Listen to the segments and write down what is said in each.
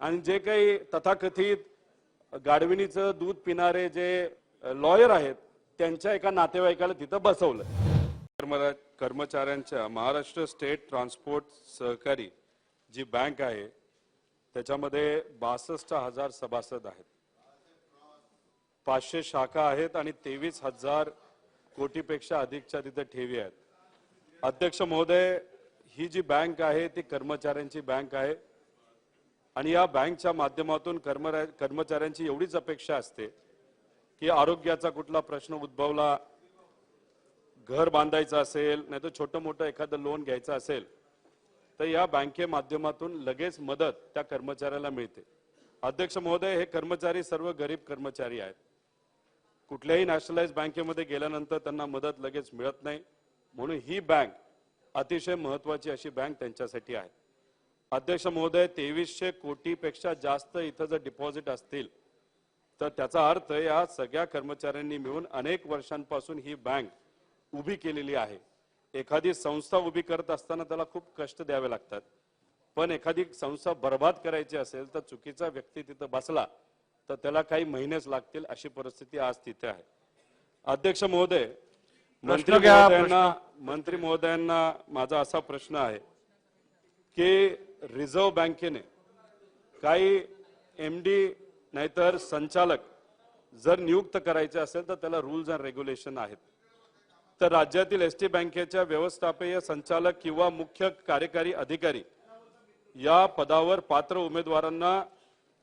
आणि जे काही तथाकथित गाडविणीचं दूध पिणारे जे लॉयर आहेत त्यांच्या एका नातेवाईकाला तिथं बसवलं. कर्मरा- कर्मचाऱ्यांच्या महाराष्ट्र स्टेट ट्रान्सपोर्ट सहकारी जी बँक आहे त्याच्यामध्ये बासष्ट हजार सभासद आहेत. पाचशे शाखा आहेत आणि तेवीस हजार कोटीपेक्षा अधिकच्या तिथे ठेवी आहेत. अध्यक्ष महोदय ही जी बँक आहे ती कर्मचाऱ्यांची बँक आहे. आणि या बँकच्या माध्यमातून कर्मरा कर्मचाऱ्यांची एवढीच अपेक्षा असते की आरोग्याचा कुठला प्रश्न उद्भवला घर बांधायचं असेल नाही तर छोटं मोठं एखादं लोन घ्यायचं असेल तर या बँके माध्यमातून लगेच मदत त्या कर्मचाऱ्याला मिळते. अध्यक्ष महोदय हे कर्मचारी सर्व गरीब कर्मचारी आहेत. कुठल्याही नॅशनलाइज बँकेमध्ये गेल्यानंतर त्यांना मदत लगेच मिळत नाही. म्हणून ही बँक अतिशय महत्वाची अशी बँक त्यांच्यासाठी आहे. अध्यक्ष महोदय तेवीसशे कोटीपेक्षा जास्त इथं जर डिपॉझिट असतील तर त्याचा अर्थ या सगळ्या कर्मचाऱ्यांनी मिळून अनेक वर्षांपासून ही बँक उभी केलेली आहे. एखादी संस्था उभी करत असताना त्याला खूप कष्ट द्यावे लागतात. पण एखादी संस्था बर्बाद करायची असेल तर चुकीचा व्यक्ती तिथं बसला तर त्याला काही महिनेच लागतील अशी परिस्थिती आज तिथे आहे. अध्यक्ष महोदय मंत्री महोदयांना मंत्री महोदयांना माझा असा प्रश्न आहे की रिझर्व्ह बँकेने काही एम डी नाहीतर संचालक जर नियुक्त करायचे असेल तर त्याला रूल्स अँड रेग्युलेशन आहेत. तर राज्यातील एस टी बँकेच्या व्यवस्थापकीय संचालक किंवा मुख्य कार्यकारी अधिकारी या पदावर पात्र उमेदवारांना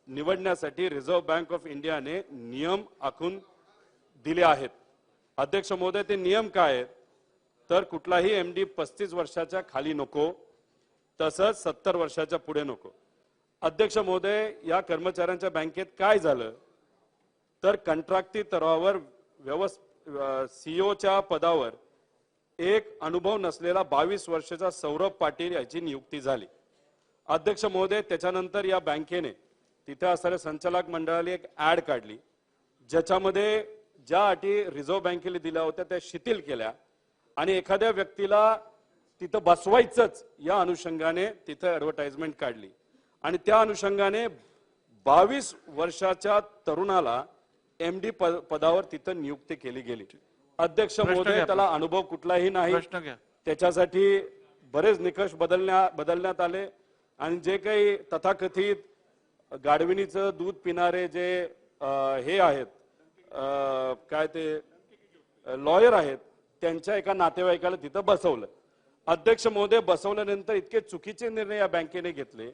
निवडण्यासाठी रिझर्व्ह बँक ऑफ इंडियाने नियम आखून दिले आहेत. अध्यक्ष महोदय ते नियम काय आहेत? तर कुठलाही एम डी पस्तीस वर्षाच्या खाली नको. तसंच सत्तर वर्षाच्या पुढे नको. अध्यक्ष महोदय या कर्मचाऱ्यांच्या बँकेत काय झालं? तर कंत्राटी तरावर व्यवस् सीओच्या पदावर एक अनुभव नसलेला बावीस वर्षाचा सौरभ पाटील याची नियुक्ती झाली. अध्यक्ष महोदय त्याच्यानंतर या बँकेने तिथे असणाऱ्या संचालक मंडळाने एक ऍड काढली. ज्याच्यामध्ये ज्या अटी रिझर्व्ह बँकेने दिल्या होत्या त्या शिथिल केल्या. आणि एखाद्या व्यक्तीला तिथं बसवायचंच. या अनुषंगाने तिथं ऍडव्हर्टाइजमेंट काढली. आणि त्या अनुषंगाने बावीस वर्षाच्या तरुणाला एमडी पदावर तिथं नियुक्ती केली गेली. अध्यक्ष महोदय त्याला अनुभव कुठलाही नाही. त्याच्यासाठी बरेच निकष बदलण्या बदलण्यात आले. आणि जे काही तथाकथित गाडविणीचं दूध पिणारे जे हे आहेत काय ते लॉयर आहेत त्यांच्या एका नातेवाईकाला तिथं बसवलं. अध्यक्ष महोदय बसवल्यानंतर इतके चुकीचे निर्णय या बँकेने घेतले.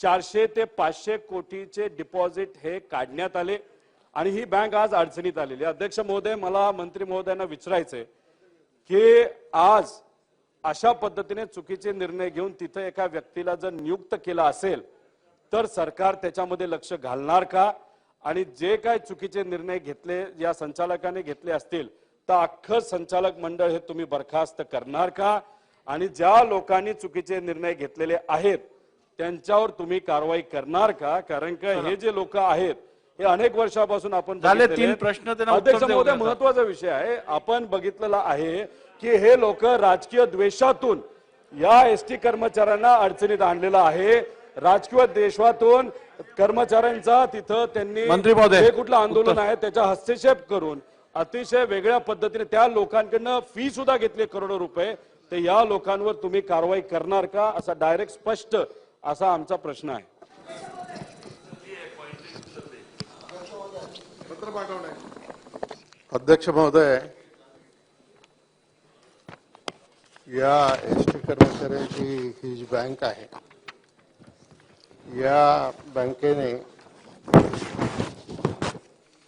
चारशे ते पाचशे कोटीचे डिपॉझिट हे काढण्यात आले आणि ही बँक आज अडचणीत आलेली आहे. अध्यक्ष महोदय मला मंत्री महोदयांना विचारायचंय की आज अशा पद्धतीने चुकीचे निर्णय घेऊन तिथं एका व्यक्तीला जर नियुक्त केला असेल तर सरकार त्याच्यामध्ये लक्ष घालणार का? आणि जे काय चुकीचे निर्णय घेतले या संचालकाने घेतले असतील तर अख्खं संचालक मंडळ हे तुम्ही बरखास्त करणार का? आणि ज्या लोकांनी चुकीचे निर्णय घेतलेले आहेत त्यांच्यावर तुम्ही कारवाई करणार का कारण का हे जे लोक आहेत हे अनेक वर्षापासून आपण झाले तीन. प्रश्न, अध्यक्ष महोदय. महत्त्वाचा विषय आहे आपण बघितलेला आहे की हे लोक राजकीय द्वेषातून या एस टी कर्मचाऱ्यांना अडचणीत आणलेलं आहे राजकीय द्वेषातून कर्मचाऱ्यांचा तिथं त्यांनी जे कुठलं आंदोलन. आहे त्याचा हस्तक्षेप करून अतिशय वेगळ्या पद्धतीने त्या लोकांकडनं फी सुद्धा घेतली करोडो रुपये ते या लोकांवर तुम्ही कारवाई करणार का? असा डायरेक्ट स्पष्ट असा आमचा प्रश्न आहे. अध्यक्ष महोदय या एस टी कर्मचाऱ्यांची ही जी बँक आहे या बँकेने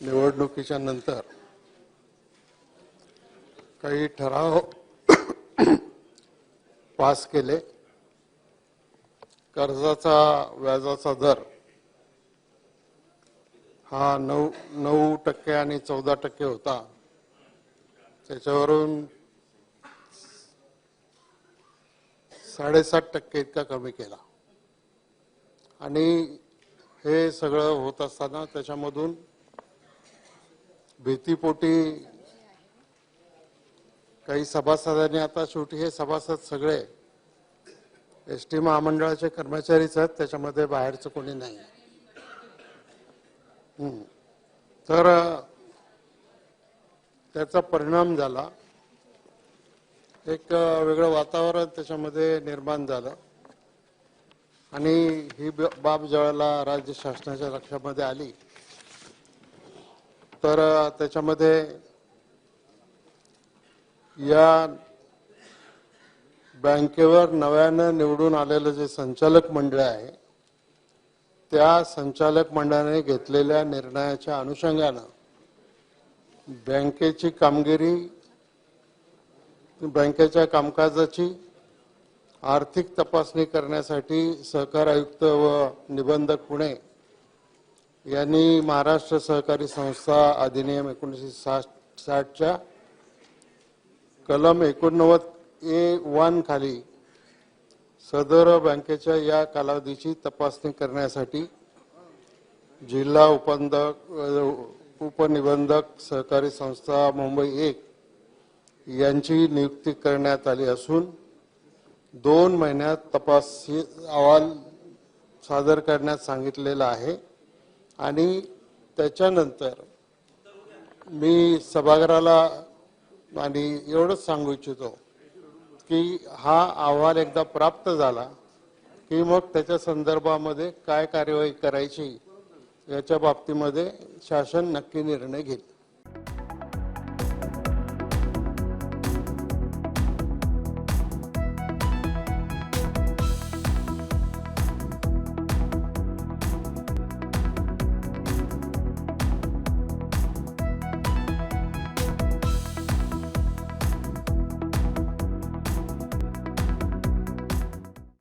निवडणुकीच्या नंतर काही ठराव पास केले कर्जाचा व्याजाचा दर हा नऊ नऊ टक्के आणि चौदा टक्के होता. त्याच्यावरून साडेसात टक्के इतका कमी केला. आणि हे सगळं होत असताना त्याच्यामधून भीतीपोटी काही सभासदांनी आता शेवटी हे सभासद सगळे एस टी महामंडळाचे कर्मचारीच आहेत त्याच्यामध्ये बाहेरचं कोणी नाही. तर त्याचा परिणाम झाला. एक वेगळं वातावरण त्याच्यामध्ये निर्माण झालं. आणि ही बाब ज्यावेळेला राज्य शासनाच्या लक्षामध्ये आली तर त्याच्यामध्ये या बँकेवर नव्यानं निवडून आलेलं जे संचालक मंडळ आहे त्या संचालक मंडळाने घेतलेल्या निर्णयाच्या अनुषंगानं बँकेची कामगिरी बँकेच्या कामकाजाची आर्थिक तपासणी करण्यासाठी सहकार आयुक्त व निबंधक पुणे यांनी महाराष्ट्र सहकारी संस्था अधिनियम एकोणीसशे साठ साठच्या कलम एकोणनव्वद ए वन खाली सदर बँकेच्या या कालावधीची तपासणी करण्यासाठी जिल्हा उपनिबंधक उपनिबंधक सहकारी संस्था मुंबई एक यांची नियुक्ती करण्यात आली असून दोन महिन्यात तपासी अहवाल सादर करण्यास सांगितलेला आहे आणि त्याच्यानंतर मी सभागृहाला आणि एवढंच सांगू इच्छितो की हा अहवाल एकदा प्राप्त झाला की मग त्याच्या संदर्भामध्ये काय कार्यवाही करायची याच्या बाबतीमध्ये शासन नक्की निर्णय घेईल.